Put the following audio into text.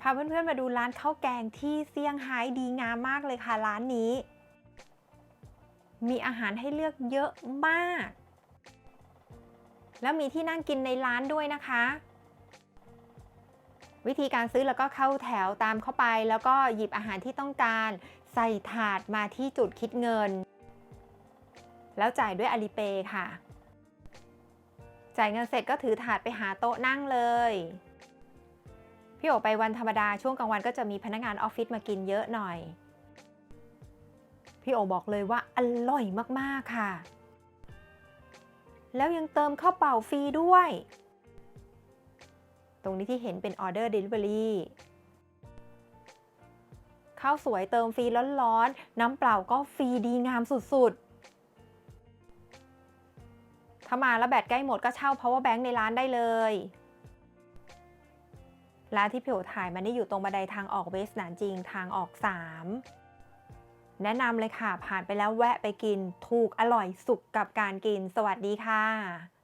พาเพื่อนๆมาดูร้านข้าวแกงที่เซี่ยงไฮ้ดีงามมากเลยค่ะร้านนี้ มีอาหารให้เลือกเยอะมาก แล้วมีที่นั่งกินในร้านด้วยนะคะ วิธีการซื้อแล้วก็เข้าแถวตามเข้าไป แล้วก็หยิบอาหารที่ต้องการ ใส่ถาดมาที่จุดคิดเงิน แล้วจ่ายด้วย Alipay ค่ะ จ่ายเงินเสร็จก็ถือถาดไปหาโต๊ะนั่งเลย พี่โอไปวันธรรมดาช่วงกลางวันก็จะมีพนักงานออฟฟิศมากินเยอะหน่อย พี่โอบอกเลยว่าอร่อยมากๆค่ะ แล้วยังเติมข้าวเปล่าฟรีด้วย ตรงนี้ที่เห็นเป็นออเดอร์ Delivery ข้าวสวยเติมฟรีร้อนๆ น้ำเปล่าก็ฟรีดีงามสุดๆ ถ้ามาแล้วแบตใกล้หมดก็เช่า power bank ในร้านได้เลย ร้านที่พี่โอถ่ายมันนี่อยู่ตรงบันไดทางออกเวสหนานจริงทางออก 3 แนะนำเลยค่ะ ผ่านไปแล้วแวะไปกินถูกอร่อยสุกกับการกิน สวัสดีค่ะ